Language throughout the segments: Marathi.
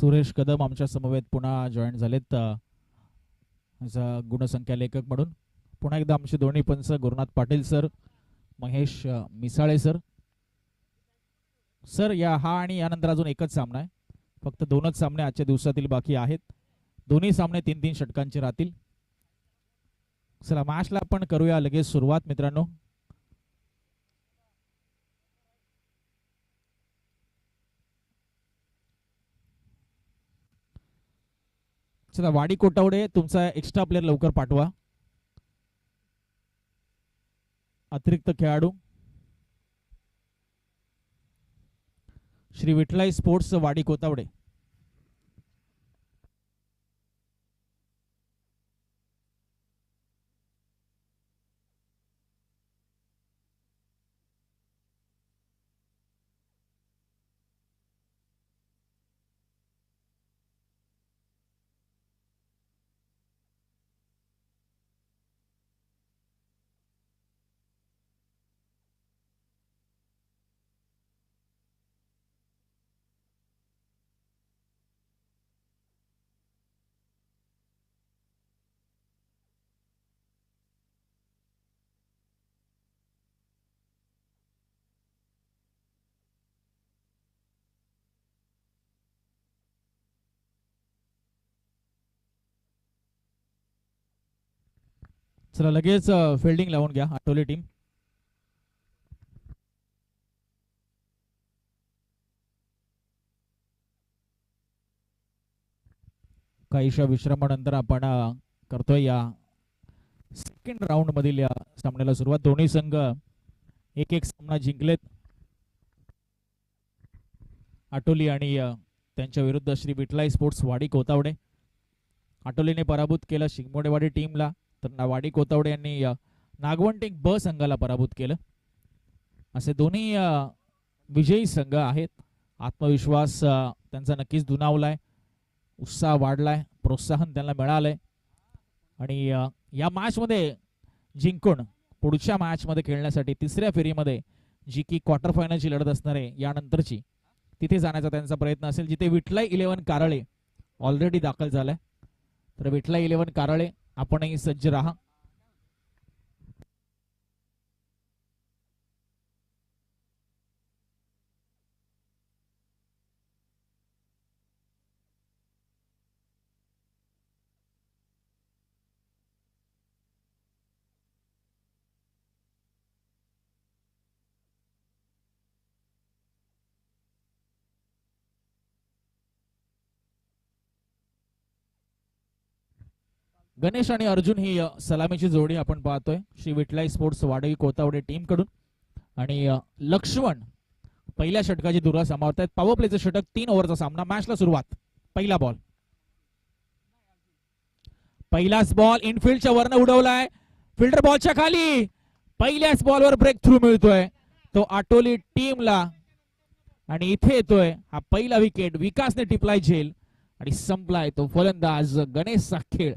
सुरेश कदम आमच्या समवेत पुन्हा जॉईन झालेत. अ, गुणसंख्या लेखक म्हणून. पुन्हा एकदा आमचे दोन्ही पंच Gurunath Patil sir Mahesh Misale sir. Sir या हा आणि यानंतर अजून एकच सामना आहे. फक्त दोनच सामने आजच्या दिवसातील बाकी आहेत. दोन्ही सामने तीन तीन षटकांचे राहतील. चला मॅचला आपण करूया लगेच सुरुवात मित्रांनो. चला वाडी कोटावडे तुमचा एक्स्ट्रा प्लेअर लवकर पाठवा. अतिरिक्त खेळाडू. श्री विठलाई स्पोर्ट्स वाडी कोतावडे चला लगेच फिल्डिंग लावून घ्या आठवली टीम काहीशा विश्रामानंतर आपण करतोय या सेकंड राऊंड मधील या सामन्याला सुरुवात. दोन्ही संघ एक एक सामना जिंकलेत. आटोली आणि त्यांच्या विरुद्ध श्री विठलाई स्पोर्ट्स वाडी कोतावडे. आटोलीने पराभूत केला शिंगमोडेवाडी टीमला तर वाडी कोतावडे यांनी नागवंटेक नागवंटिक ब संघाला पराभूत केलं. असे दोन्ही विजयी संघ आहेत. आत्मविश्वास त्यांचा नक्कीच दुनावलाय उत्साह वाढलाय. प्रोत्साहन त्यांना मिळालंय. आणि या मॅचमध्ये जिंकून पुढच्या मॅचमध्ये खेळण्यासाठी तिसऱ्या फेरीमध्ये जी की क्वार्टर फायनलची लढत असणार आहे यानंतरची तिथे जाण्याचा त्यांचा प्रयत्न असेल. जिथे विठलाई इलेव्हन कारळे ऑलरेडी दाखल झालाय. तर विठलाई इलेव्हन कारळे आपणही सज्ज राहा. गणेश आणि अर्जुन ही सलामीची जोडी आपण पाहतोय. श्री विठलाई स्पोर्ट्स वाडवी कोतावडे टीमकडून. आणि लक्ष्मण पहिल्या षटकाची दुरा सामावत आहेत पॉवर प्लेचं षटक तीन ओव्हरचा सामना. मॅचला सुरुवात. पहिला बॉल पहिलाच बॉल इनफिल्डच्या वरनं उडवलाय. फिल्डर बॉलच्या खाली. पहिल्याच बॉलवर ब्रेक थ्रू मिळतोय. तो आटोली टीमला आणि इथे येतोय हा पहिला विकेट विकासने टिपलाय झेल. आणि संपलाय तो फलंदाज गणेशचा खेळ.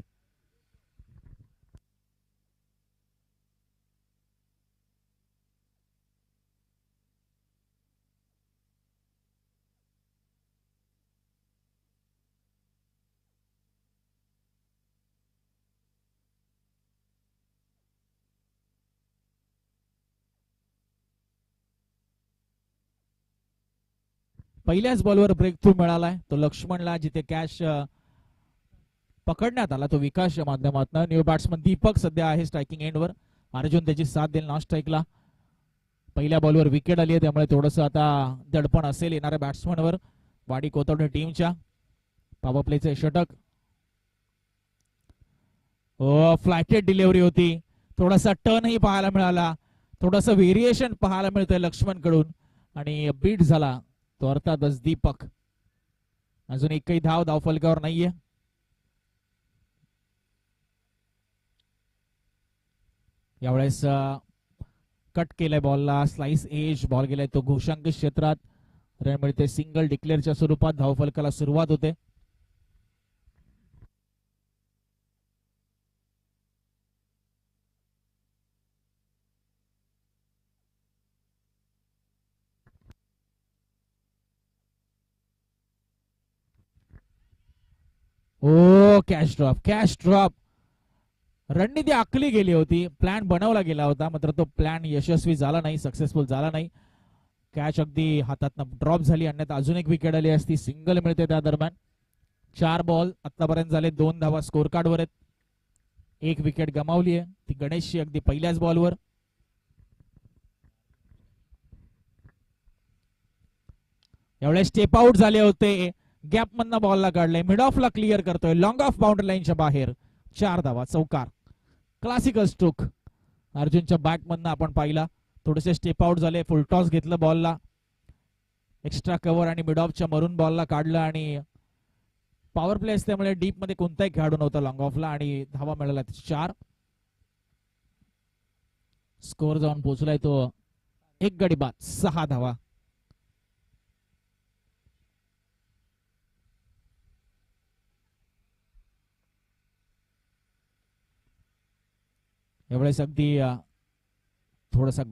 पहिल्याच बॉलवर ब्रेक थ्रू मिळालाय. तो लक्ष्मणला जिथे कॅश पकडण्यात आला तो विकासच्या माध्यमातून. न्यू बॅट्समन दीपक सध्या आहे स्ट्रायकिंग एंडवर अर्जुन त्याची साथ देईल नॉन स्ट्राईकला पहिल्या बॉलवर विकेट आली आहे त्यामुळे थोडस आता दडपण असेल येणाऱ्या बॅट्समनवर वाडी कोथवडे टीमच्या पॉवर प्लेचे षटक. हो फ्लॅटेड डिलिव्हरी होती. थोडासा टर्नही पाहायला मिळाला. थोडस व्हेरिएशन पाहायला मिळतंय लक्ष्मणकडून. आणि बीट झाला. तो अर्थातच दीपक. अजून एकही धाव धावफलकावर नाहीये. यावेळेस कट केलाय बॉलला स्लाइस एज बॉल गेलाय तो घोषांक क्षेत्रात. रन मिळते सिंगल डिक्लेअरच्या स्वरूपात धावफलकाला सुरुवात होते. ओ कॅश ड्रॉप कॅश ड्रॉप रणनीती आखली गेली होती. प्लॅन बनवला गेला होता मात्र तो प्लॅन यशस्वी झाला नाही सक्सेसफुल झाला नाही. कॅच अगदी हातात ड्रॉप झाली अन्यथा अजून एक विकेट आली असती. सिंगल मिळते त्या दरम्यान. चार बॉल आतापर्यंत झाले दोन धावा स्कोर कार्डवर आहेत. एक विकेट गमावली आहे ती गणेशची अगदी पहिल्याच बॉलवर एवढे स्टेप आउट झाले होते. गॅप मधनं बॉलला काढले मिड ऑफला क्लिअर करतोय. लॉंग ऑफ बाउंड्री लाईनच्या बाहेर. चार धावा. चौकार. क्लासिकल स्ट्रोक अर्जुनच्या बॅट मधनं आपण पाहिला. थोडेसे स्टेप आउट झाले. फुल टॉस घेतलं बॉलला एक्स्ट्रा कव्हर आणि मिड ऑफच्या मरून बॉलला काढलं आणि पॉवर प्ले असल्यामुळे डीपमध्ये कोणताही खेळाडू नव्हता लॉंग ऑफला आणि धावा मिळाला चार. स्कोर जाऊन पोहोचलाय तो. एक गडी बाद. सहा धावा. यावेळेस अगदी थोडासा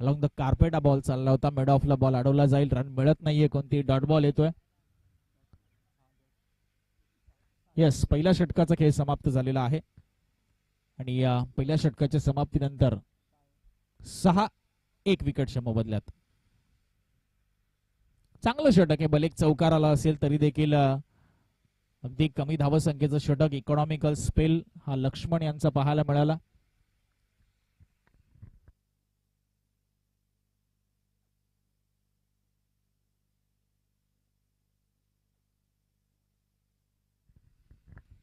अलॉंग द कार्पेट हा बॉल चालला होता. मिड ऑफला बॉल अडवला जाईल. रन मिळत नाहीये कोणती. डॉट बॉल येतोय. येस पहिल्या षटकाचा खेळ समाप्त झालेला आहे. आणि या पहिल्या षटकाच्या समाप्तीनंतर सहा एक विकेटच्या मोबदल्यात. चांगलं षटक आहे. भले एक चौकार आला असेल तरी देखील अगदी कमी धावसंख्येचं षटक इकॉनॉमिकल स्पेल हा लक्ष्मण यांचा पाहायला मिळाला.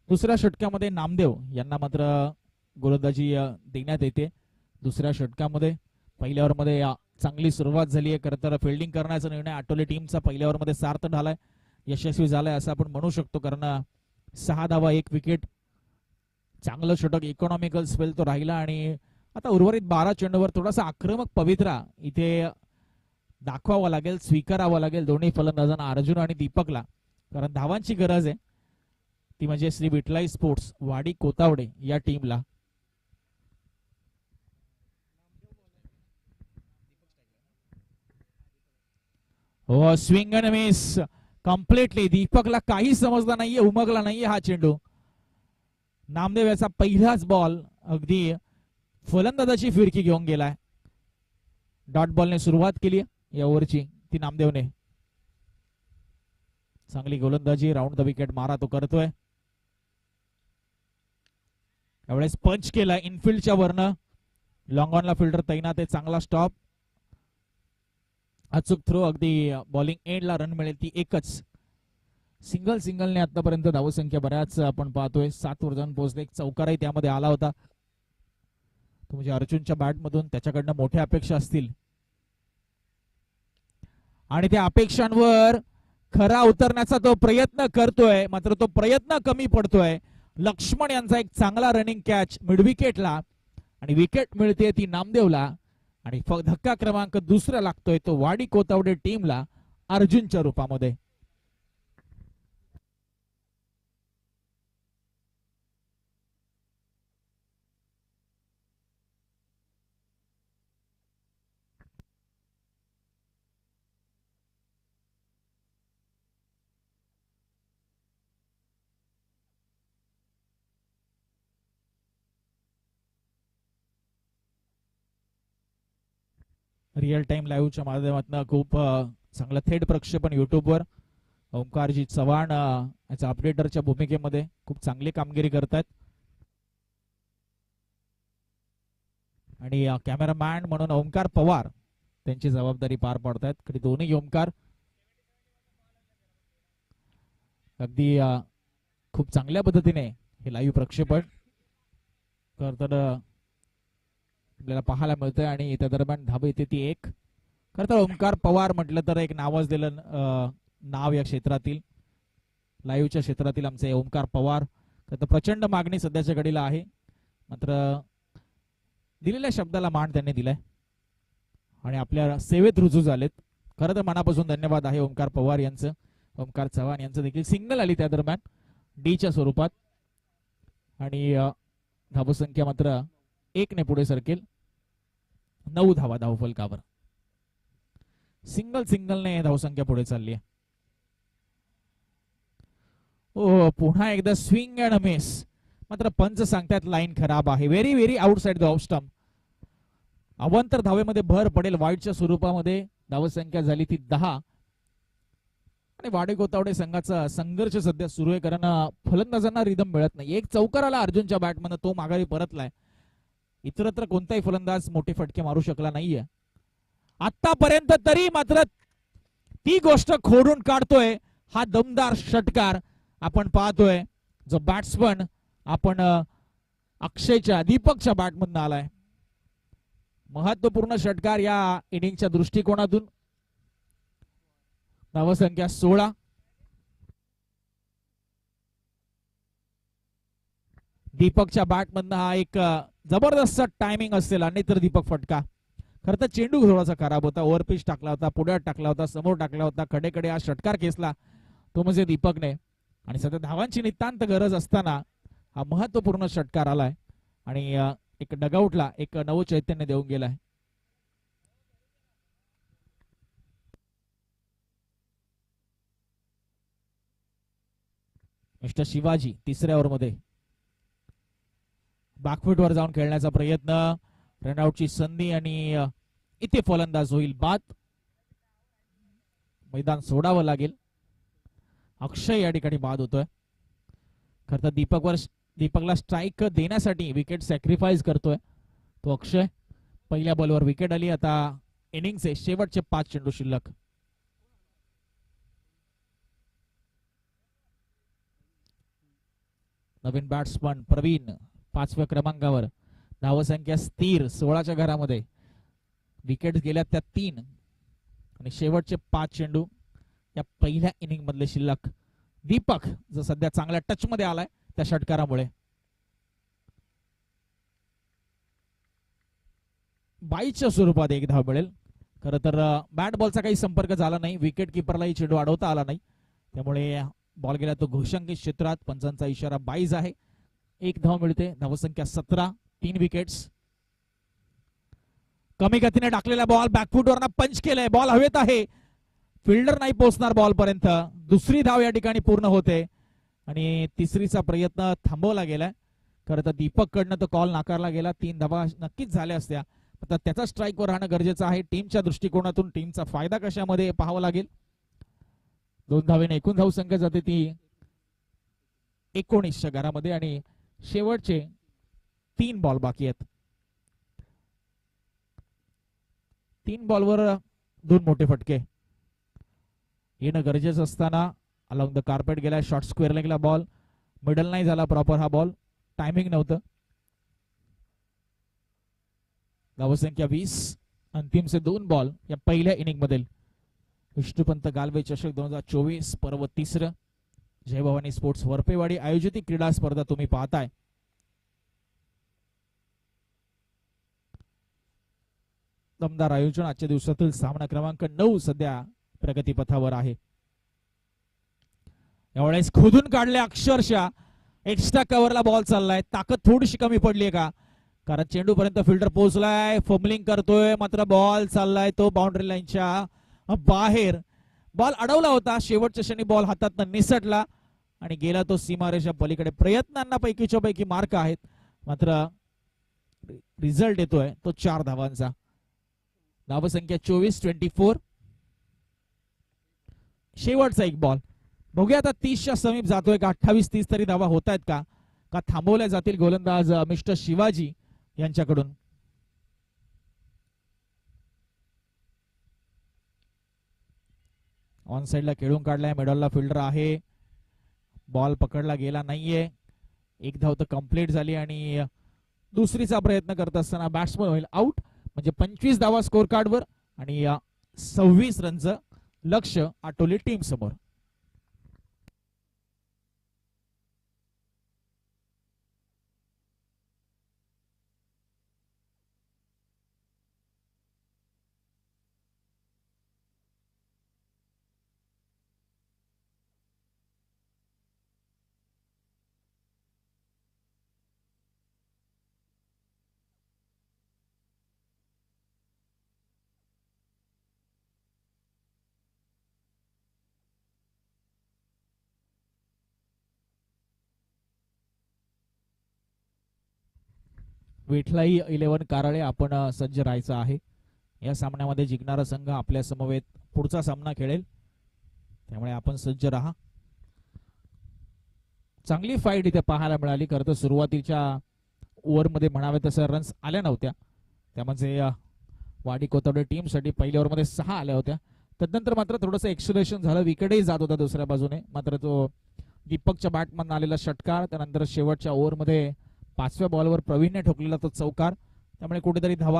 दुसऱ्या षटकामध्ये नामदेव यांना मात्र गोलंदाजी देण्यात येते. दुसऱ्या षटकामध्ये पहिल्या ओव्हरमध्ये चांगली सुरुवात झाली आहे. खरं तर फिल्डिंग करण्याचा निर्णय आटोले टीमचा पहिल्या ओव्हरमध्ये सार्थ झालाय. यशस्वी झालाय असं आपण म्हणू शकतो कारण सहा धावा एक विकेट चांगलं षटक इकॉनॉमिकल स्पेल तो राहिला आणि आता उर्वरित बारा चेंडूवर थोडासा आक्रमक पवित्रा इथे दाखवावा लागेल स्वीकारावा लागेल दोन्ही फलंदाजांना अर्जुन आणि दीपकला. कारण धावांची गरज आहे. ती म्हणजे श्री विठलाई स्पोर्ट्स वाडी कोतावडे या टीमला. हो स्विंग अँड मिस. कम्प्लिटली दीपकला काही समजला नाहीये उमगला नाहीये हा चेंडू. नामदेव याचा पहिलाच बॉल अगदी फलंदाजाची फिरकी घेऊन गेलाय. डॉट बॉलने सुरुवात केली या ओव्हरची ती नामदेवने. चांगली गोलंदाजी राऊंड द विकेट मारा तो करतोय. यावेळेस पंच केला इनफिल्डच्या वरनं. लॉंग ऑनला फिल्डर तैनात आहे चांगला स्टॉप अचूक थ्रो अगदी बॉलिंग एंडला रन मिळेल ती एकच. सिंगल सिंगलने आतापर्यंत धावसंख्या बऱ्याच आपण पाहतोय. सात वर जाऊन पोहोचले. एक चौकारही त्यामध्ये आला होता. तो म्हणजे अर्जुनच्या बॅटमधून त्याच्याकडनं मोठ्या अपेक्षा असतील. आणि त्या अपेक्षांवर खरा उतरण्याचा तो प्रयत्न करतोय. मात्र तो प्रयत्न कमी पडतोय. लक्ष्मण यांचा एक चांगला रनिंग कॅच मिड विकेटला आणि विकेट मिळते ती नामदेवला. आणि फ- धक्का क्रमांक दुसरा लागतोय तो वाडी कोतावडे टीमला अर्जुनच्या रूपामध्ये. रिअल टाइम लाईव्हच्या माध्यमातून खूप चांगलं थेट प्रक्षेपण युट्यूबवर. ओंकारजी चव्हाण याच्या अपडेटरच्या भूमिकेमध्ये खूप चांगली कामगिरी करतात आणि कॅमेरामॅन म्हणून ओंकार पवार त्यांची जबाबदारी पार पाडतायत. कधी दोन्ही ओंकार अगदी खूप चांगल्या पद्धतीने हे लाईव्ह प्रक्षेपण करताना आपल्याला पाहायला मिळतंय आणि त्या दरम्यान धाबा येते ती एक. खरं तर ओंकार पवार म्हटलं तर एक नावच दिलं नाव या क्षेत्रातील लाईव्हच्या क्षेत्रातील आमचे ओंकार पवार. खरं तर प्रचंड मागणी सध्याच्या घडीला आहे. मात्र दिलेल्या शब्दाला मान त्यांनी दिलाय. आणि आपल्या सेवेत रुजू झालेत. खरं तर मनापासून धन्यवाद आहे ओंकार पवार यांचं. ओंकार चव्हाण यांचं देखील. सिंगल आली त्या दरम्यान. डीच्या स्वरूपात. आणि अं, धावसंख्या मात्र एक ने पुढे सरकेल. नऊ धावा धावफलकावर सिंगल सिंगलने धावसंख्या पुढे चालली आहे. ओ पुन्हा एकदा स्विंग अँड मिस मात्र पंच सांगतात लाईन खराब आहे. Very very outside the off stump अवंतर धावेमध्ये भर पडेल. वाईटच्या स्वरूपामध्ये धावसंख्या झाली ती दहा. आणि वाडे गोतावडे संघाचा संघर्ष सध्या सुरू आहे. कारण फलंदाजांना रिदम मिळत नाही. एक चौकार आला अर्जुनच्या बॅटमधनं तो माघारी परतलाय. इतरत्र कोणताही फलंदाज मोठे फटके मारू शकला नाहीये. आतापर्यंत तरी मात्र ती गोष्ट खोडून काढतोय. हा दमदार षटकार आपण पाहतोय. जो बॅट्समन आपण अक्षयच्या दीपकच्या बॅटमधनं आलाय. महत्त्वपूर्ण षटकार या इनिंगच्या दृष्टिकोनातून. धावसंख्या सोळा. दीपकच्या बॅटमधनं हा एक जबरदस्त टायमिंग असेल. आणि तर दीपक फटका. खरं तर चेंडू थोडासा खराब होता. ओव्हरपिच टाकला होता पुढ्यात टाकला होता समोर टाकला होता. कडेकडे हा षटकार खेचला. तो म्हणजे दीपकने. आणि सध्या धावांची नितांत गरज असताना हा महत्त्वपूर्ण षटकार आलाय. आणि एक डगआउटला एक नवं चैतन्य देऊन गेलाय. मिस्टर शिवाजी तिसऱ्या ओव्हरमध्ये. बॅकफुटवर जाऊन खेळण्याचा प्रयत्न. रनआउटची संधी आणि इथे फलंदाज होईल बाद. मैदान सोडावं लागेल. अक्षय या ठिकाणी बाद होतोय. खर तर दीपकवर दीपकला स्ट्राईक देण्यासाठी विकेट सॅक्रिफाईस करतोय तो अक्षय. पहिल्या बॉलवर विकेट आली. आता इनिंगचे शेवटचे पाच चेंडू शिल्लक. नवीन बॅट्समन प्रवीण. पाचव्या क्रमांकावर. धावसंख्या स्थिर सोळाच्या घरामध्ये. विकेट गेल्या त्या तीन. आणि शेवटचे पाच चेंडू या पहिल्या इनिंग मधले शिल्लक. दीपक जो सध्या चांगल्या टच मध्ये आलाय त्या षटकारामुळे. बाईच्या स्वरूपात एक धाव मिळेल. खरं तर बॅट बॉलचा काही संपर्क झाला नाही. विकेट किपरलाही चेंडू अडवता आला नाही. त्यामुळे बॉल गेला तो घोषंगी क्षेत्रात. पंचांचा इशारा बाईज आहे. एक धाव मिळते. धावसंख्या सतरा तीन विकेट्स कमी गतीने टाकलेला बॉल बॅकफुटवर पंच केलाय. बॉल हवेत आहे. फिल्डर नाही पोहोचणार बॉल पर्यंत. दुसरी धाव या ठिकाणी पूर्ण होते. आणि तिसरीचा प्रयत्न थांबवला गेलाय. खरं तर दीपक कडनं तो कॉल नाकारला गेला. तीन धावा नक्कीच झाल्या असत्या. आता त्याचा स्ट्राईकवर राहणं गरजेचं आहे. टीमच्या दृष्टिकोनातून टीमचा फायदा कशामध्ये पाहावा लागेल? दोन धावेने एकूण धाव संख्या जाते ती एकोणीसच्या घरामध्ये आणि शेवटचे तीन बॉल बाकी आहेत. तीन बॉलवर दोन मोठे फटके. येणं गरजेचं असताना अलॉंग द कार्पेट गेला शॉर्ट स्क्वेअर लागला बॉल मिडल नाही झाला प्रॉपर हा बॉल टायमिंग नव्हतं. धावसंख्या वीस अंतिमचे दोन बॉल या पहिल्या इनिंग मधील. विष्णुपंत गालवे चषक दोन हजार चोवीस पर्व तिसरं. जय भवानी स्पोर्ट्स वरपेवाडी आयोजित क्रीडा स्पर्धा तुम्ही पाहताय. दमदार आयोजन आजच्या दिवसातील सामना क्रमांक नऊ सध्या प्रगतीपथावर आहे. यावेळेस खोदून काढले अक्षरशः एक्स्ट्रा कव्हरला बॉल चाललाय. ताकद थोडीशी कमी पडली का? कारण चेंडू पर्यंत फिल्डर पोहोचलाय फमलिंग करतोय मात्र बॉल चाललाय तो बाउंड्री लाईनच्या बाहेर. बॉल अडवला होता. शेवटच्या क्षणी बॉल हातात निसटला आणि गेला तो सीमारेषा पलीकडे. प्रयत्नांना पैकीच्या पैकी मार्क आहेत. मात्र रिझल्ट येतोय. तो चार धावांचा. धावसंख्या चोवीस ट्वेंटी फोर. शेवटचा एक बॉल. बघूया आता तीसच्या समीप जातोय का? अठ्ठावीस तीस तरी धावा होत आहेत का? का थांबवल्या जातील गोलंदाज मिस्टर शिवाजी यांच्याकडून? ऑन साईडला खेळून काढलाय मिडलला फिल्डर आहे. बॉल पकडला गेला नाहीये. एक धाव तर कंप्लीट झाली आणि दुसरीचा प्रयत्न करत असताना बॅट्समन होईल आउट म्हणजे पंचवीस धावा स्कोर कार्डवर आणि सव्वीस रनचं लक्ष आटोली टीम समोर. विठलाई इलेव्हन कारळे आपण सज्ज राहायचं आहे. या सामन्यामध्ये जिंकणारा संघ आपल्या समवेत पुढचा सामना खेळेल. त्यामुळे आपण सज्ज राहा. चांगली फाईट इथे पाहायला मिळाली. खरं तर सुरुवातीच्या ओव्हरमध्ये म्हणावे तसं रन्स आल्या नव्हत्या. त्यामध्ये वाडी कोथवडे टीमसाठी पहिल्या ओव्हरमध्ये सहा आल्या होत्या. तदनंतर मात्र थोडंसं एक्सुलेशन झालं. विकेटही जात होता दुसऱ्या बाजूने. मात्र तो दीपकच्या बॅटमधून आलेला षटकार. त्यानंतर शेवटच्या ओव्हरमध्ये पाचव्या बॉलवर प्रवीणने ठोकलेला तो चौकार. त्यामुळे कुठेतरी धावा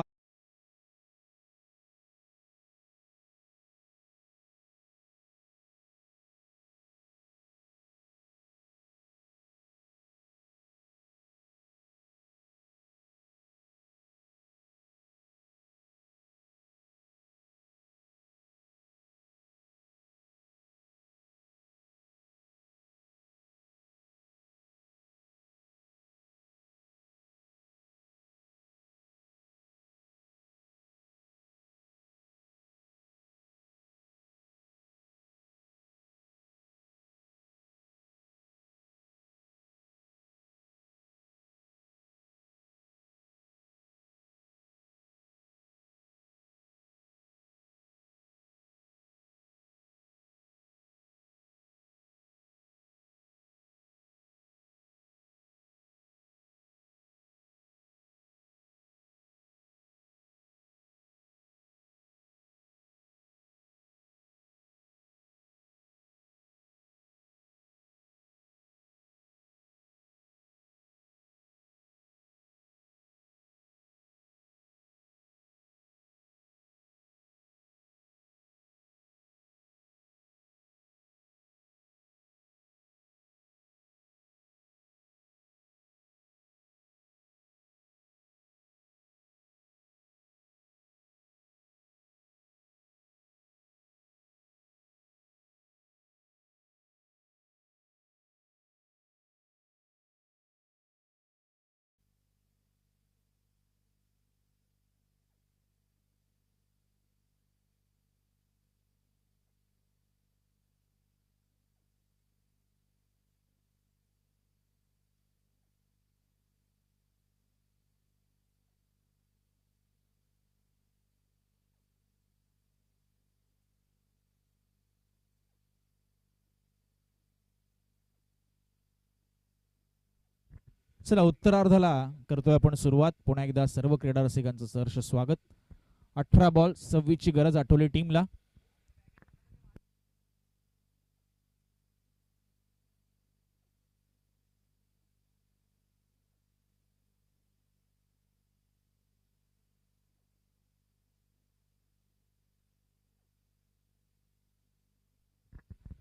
चला उत्तरार्धाला करतोय आपण सुरुवात. पुन्हा एकदा सर्व क्रीडा रसिकांचं सहर्ष स्वागत. अठरा बॉल सव्वीसची गरज आठवली टीमला.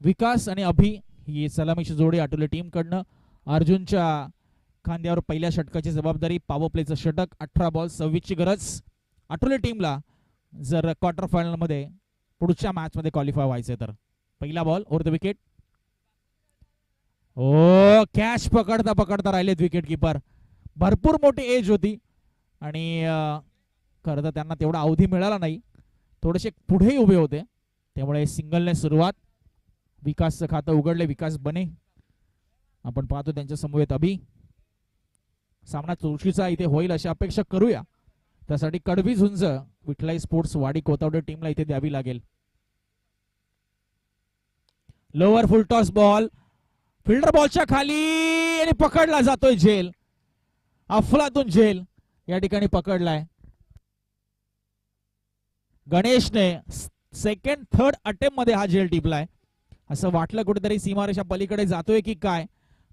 विकास आणि अभि ही सलामीची जोडी आठवली टीम कडनं अर्जुनच्या खांद्यावर पहिल्या षटकाची जबाबदारी पॉवर प्लेचं षटक अठरा बॉल सव्वीसची गरज. आठवले टीमला जर क्वार्टर फायनलमध्ये पुढच्या मॅच मध्ये क्वालिफाय व्हायचं तर. पहिला ball over the wicket O catch पकडता पकडता राहिलेत विकेट किपर भरपूर मोठी एज होती. आणि खरं तर त्यांना तेवढा अवधी मिळाला नाही. थोडेसे पुढेही उभे होते. त्यामुळे सिंगलने सुरुवात. विकासचं खातं उघडले विकास बने. आपण पाहतो त्यांच्या समवेत अभि. सामना चुरशीचा इथे होईल अशी अपेक्षा करूया. त्यासाठी कडवी झुंज विठलाई स्पोर्ट्स वाडी कोतावडे टीमला इथे द्यावी लागेल. Lower full toss ball fielder बॉलच्या खाली आणि पकडला जातोय झेल. अफलातून झेल या ठिकाणी पकडलाय. गणेशने सेकंड थर्ड अटेम्प्टमध्ये हा झेल टिपलाय. असं वाटलं कुठेतरी सीमारेषा पलीकडे जातोय की काय?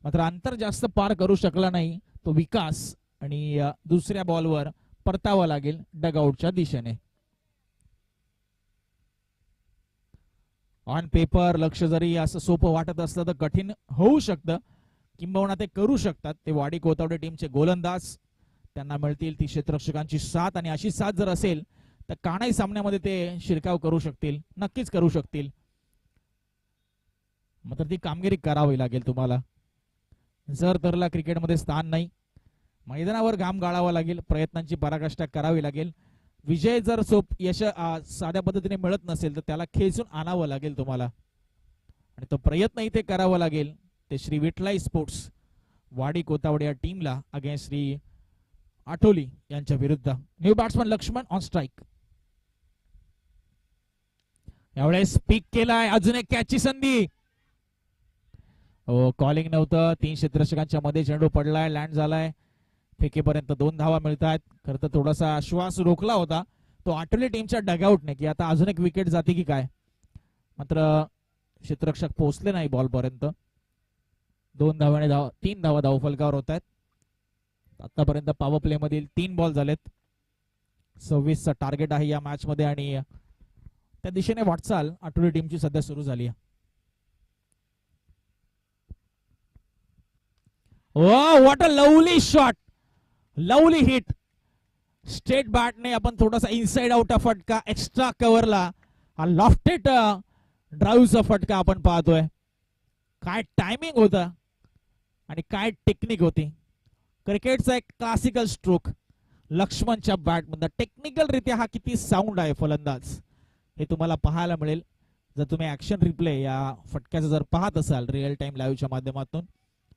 मात्र अंतर जास्त पार करू शकला नाही. तो विकास आणि दुसऱ्या बॉलवर परतावा लागेल डगआउटच्या दिशेने. ऑन पेपर लक्ष जरी असं सोपं वाटत असलं तर कठीण होऊ शकतं. किंबहुना ते करू शकतात. ते वाडी कोतावडे टीमचे गोलंदाज. त्यांना मिळतील ती क्षेत्ररक्षकांची साथ आणि अशी साथ जर असेल तर कानाई सामन्यामध्ये ते शिरकाव करू शकतील. नक्कीच करू शकतील. मात्र ती कामगिरी करावी लागेल तुम्हाला. जर तरला क्रिकेटमध्ये स्थान नाही मैदानावर घाम गाळावा लागेल प्रयत्नांची पराकाष्ठा करावी लागेल. विजय जर सोप यश साध्या पद्धतीने मिळत नसेल तर त्याला खेचून आणावं लागेल तुम्हाला. आणि तो प्रयत्न इथे करावा लागेल ते श्री विठलाई स्पोर्ट्स वाडी कोतावडे या टीमला अगेन्स्ट श्री आठोली यांच्या विरुद्ध. New batsman Laxman on strike यावेळेस पिक केलाय अजून एक कॅचची संधी. हो कॉलिंग नव्हतं. तीन क्षेत्ररक्षकांच्या मध्ये चेंडू पडलाय लँड झालाय. फेकेपर्यंत दोन धावा मिळत आहेत खरं तर थोडासा श्वास रोखला होता. तो आठवली टीमच्या डगआउटने की आता अजून एक विकेट जाते की काय? मात्र क्षेत्ररक्षक पोहोचले नाही बॉलपर्यंत दोन धावाने धाव तीन धावा धाव फलकावर होत आहेत आतापर्यंत पॉवर प्ले मधील तीन बॉल झालेत. सव्वीसचं टार्गेट आहे या मॅच मध्ये आणि त्या दिशेने वाटचाल आठवडी टीमची सध्या सुरू झाली आहे. What a lovely shot lovely hit straight बॅटने आपण थोडासा इनसाइड आउट फटका एक्स्ट्रा कव्हरला हा लॉफ्टेड ड्राईव्हचा फटका आपण पाहतोय. काय टायमिंग होता आणि काय टेक्निक होती. क्रिकेटचा एक क्लासिकल स्ट्रोक लक्ष्मणच्या बॅटमधला टेक्निकल रित्या हा किती साऊंड आहे फलंदाज. हे तुम्हाला पाहायला मिळेल. जर तुम्ही ऍक्शन रिप्ले या फटक्याचं जर पाहत असाल रिअल टाइम लाईव्हच्या माध्यमातून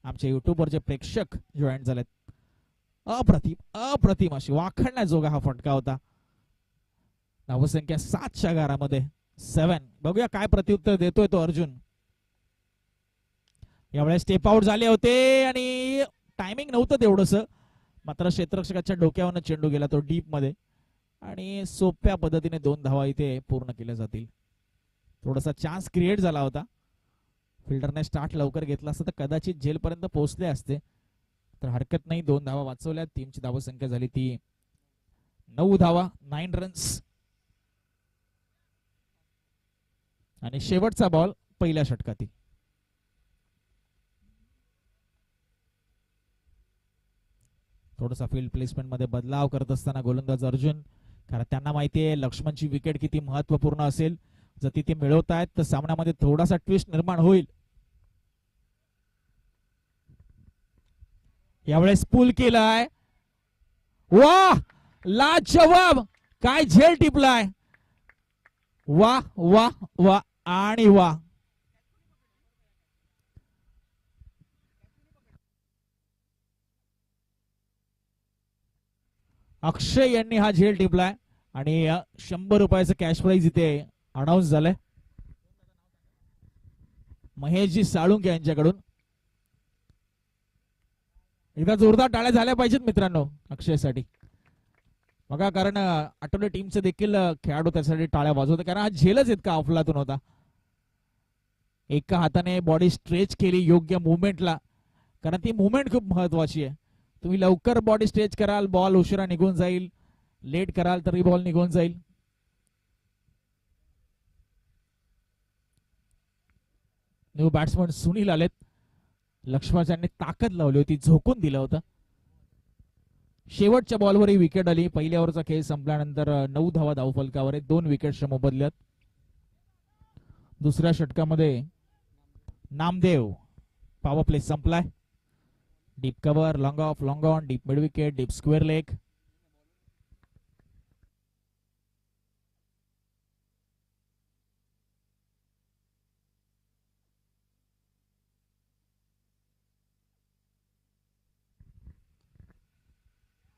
आमच्या युट्यूबवरचे प्रेक्षक जॉईन झालेत. अप्रतिम अप्रतिम अशी वाखडण्याजोगा हा फटका होता. धावसंख्या सातच्या गारामध्ये सेवन बघूया काय प्रत्युत्तर देतोय तो अर्जुन. यावेळेस स्टेप आउट झाले होते आणि टायमिंग नव्हतं तेवढंस. मात्र क्षेत्ररक्षकाच्या डोक्यावरनं चेंडू गेला तो डीपमध्ये. आणि सोप्या पद्धतीने दोन धावा इथे पूर्ण केल्या जातील. थोडासा चान्स क्रिएट झाला होता. फिल्डरने स्टार्ट लवकर घेतला असता तर कदाचित जेलपर्यंत पोहोचले असते. तर हरकत नाही दोन धावा वाचवल्या टीमची धावा संख्या झाली ती नऊ धावा नाईन रन्स आणि शेवटचा बॉल पहिल्या षटकातील थोडासा फील्ड प्लेसमेंटमध्ये बदलाव करत असताना गोलंदाज अर्जुन कारण त्यांना माहिती आहे लक्ष्मणची विकेट किती महत्त्वपूर्ण असेल. जर ती ते मिळवत आहेत तर सामन्यामध्ये थोडासा ट्विस्ट निर्माण होईल. यावेळेस पूल केलाय. वा! ला जवाब काय झेल टिपलाय. वा वा वा आणि वा. अक्षय यांनी हा झेल टिपलाय आणि शंभर रुपयाचं कॅश प्राईज इथे अनाऊन्स झालंय. महेशजी साळुंके यांच्याकडून. एकदा जोरदार टाळ्या झाल्या पाहिजेत मित्रांनो अक्षयसाठी. बघा कारण आठवले टीमचे देखील खेळाडू त्यासाठी टाळ्या वाजवत कारण हा झेलच इतका अफलातून होता? एका हाताने बॉडी स्ट्रेच केली योग्य मुवमेंटला कारण ती मुवमेंट खूप महत्वाची आहे. तुम्ही लवकर बॉडी स्ट्रेच कराल बॉल उशिरा निघून जाईल. लेट कराल तरी बॉल निघून जाईल. न्यू बॅट्समन सुनील आलेत. लक्ष्मणांनी ताकद लावली होती झोकून दिलं होतं. शेवटच्या बॉलवरही विकेट आली. पहिल्या ओव्हरचा खेळ संपल्यानंतर नऊ धावा धाव फलकावर आहेत दोन विकेट मोबदल्यात दुसऱ्या षटकामध्ये नामदेव पावर प्ले संपलाय. Deep cover long off long on deep mid wicket deep square leg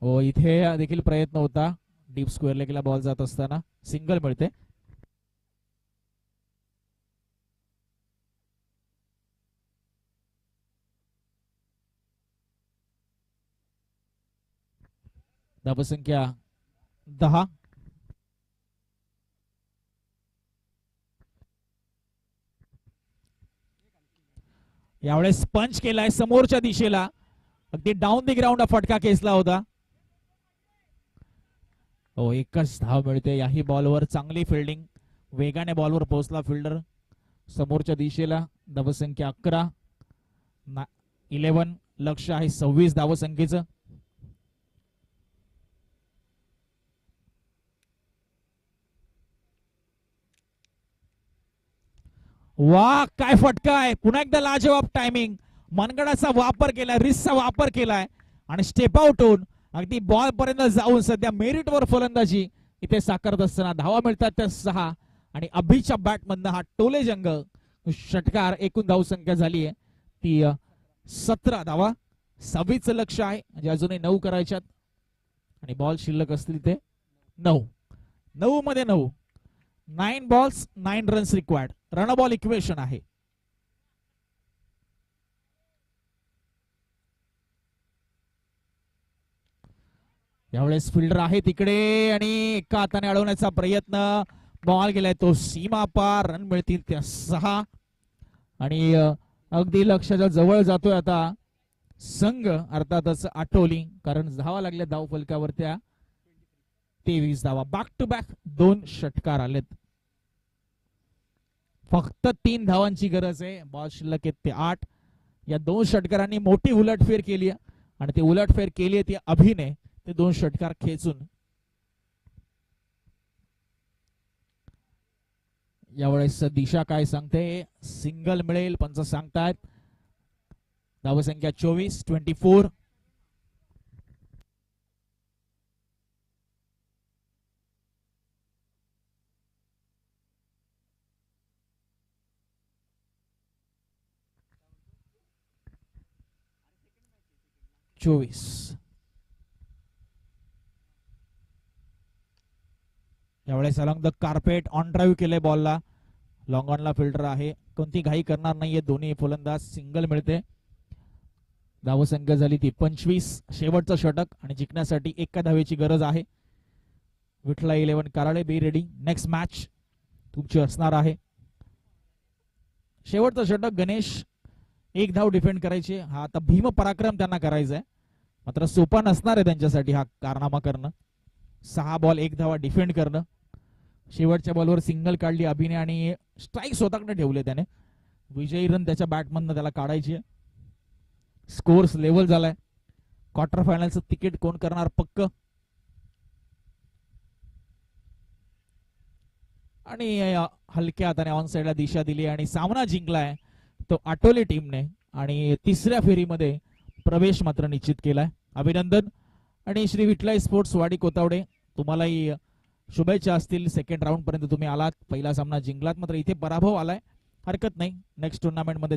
हो इथे देखील प्रयत्न होता. डीप स्क्वेअर लेगला बॉल जात असताना. सिंगल मिळते. धावसंख्या दहा. यावेळेस पंच केलाय समोरच्या दिशेला. अगदी डाऊन दी ग्राउंड फटका खेचला होता. हो एकच धाव मिळते. याही बॉलवर चांगली फिल्डिंग वेगाने बॉलवर पोहोचला फिल्डर समोरच्या दिशेला धावसंख्या अकरा. इलेवन लक्ष आहे सव्वीस धावसंख्येचं. वा काय फटका आहे. पुन्हा एकदा लाजवाब टायमिंग मनगडाचा वापर केलाय रिस्कचा वापर केलाय. आणि स्टेप आउट होऊन अगदी बॉल पर्यंत जाऊन सध्या मेरिटवर फलंदाजी. इथे साकारत असताना धावा मिळतात त्या सहा. आणि अभिच्या बॅट मधनं हा टोले जंग षटकार एकूण धाव संख्या झाली आहे ती सतरा धावा. सव्वीसचं लक्ष आहे. म्हणजे अजूनही नऊ करायच्यात. आणि बॉल शिल्लक असतील ते नऊ. नऊ मध्ये नऊ. Nine balls nine runs required. Run ball equation आहे. यावेळेस फिल्डर आहे तिकडे आणि एका हाताने अडवण्याचा प्रयत्न. बॉल गेलाय तो सीमा पार. रन मिळतील त्या सहा. आणि अगदी लक्षाच्या जवळ जातोय आता संघ. अर्थातच आठवली. कारण धावा लागल्या धाव फलकावर त्या तेवीस धावा बॅक टू बॅक दोन षटकार आलेत. फक्त तीन धावांची गरज आहे. बॉल शिल्लक आहेत ते आठ. या दोन षटकारांनी मोठी उलटफेर केली आणि ती उलटफेर केली आहे ती अभिनय. ते दोन षटकार खेचून यावेळेस दिशा काय सांगते? सिंगल मिळेल पंच सांगतायत. धावसंख्या चोवीस ट्वेंटी फोर. चोवीस. यावेळेस along the carpet on drive केले बॉलला लॉंग ऑनला फिल्डर आहे. कोणती घाई करणार नाहीये. दोन्ही फलंदाज सिंगल मिळते. धावसंख्या झाली ती पंचवीस. शेवटचं षटक आणि जिंकण्यासाठी एका धावेची गरज आहे. Vithala eleven Karale be ready next match तुमची असणार आहे. शेवटचं षटक गणेश एक धाव डिफेंड करायची. हा आता भीम पराक्रम त्यांना करायचा आहे मात्र सोपा नसणार आहे त्यांच्यासाठी हा कारनामा करणं. सहा बॉल एक धावा डिफेंड करणं. शेवटच्या बॉलवर सिंगल काढली अभिनय आणि स्ट्राईक स्वतःकडे ठेवले त्याने. विजयी रन त्याच्या बॅटमधनं त्याला काढायची आहे. स्कोर्स लेवल झालाय. क्वार्टर फायनलचं तिकीट कोण करणार पक्क? आणि हलक्या हाताने ऑन साईडला दिशा दिली आणि सामना जिंकलाय तो आटोले टीमने आणि तिसऱ्या फेरीमध्ये प्रवेश मात्र निश्चित केलाय. अभिनंदन. आणि श्री विठलाई स्पोर्ट्स वाडी कोतावडे तुम्हालाही शुभेच्छा असतील. सेकंड राऊंड पर्यंत तुम्ही आलात. पहिला सामना जिंकलात. मात्र इथे पराभव आलाय. हरकत नाही. नेक्स्ट टुर्नामेंटमध्ये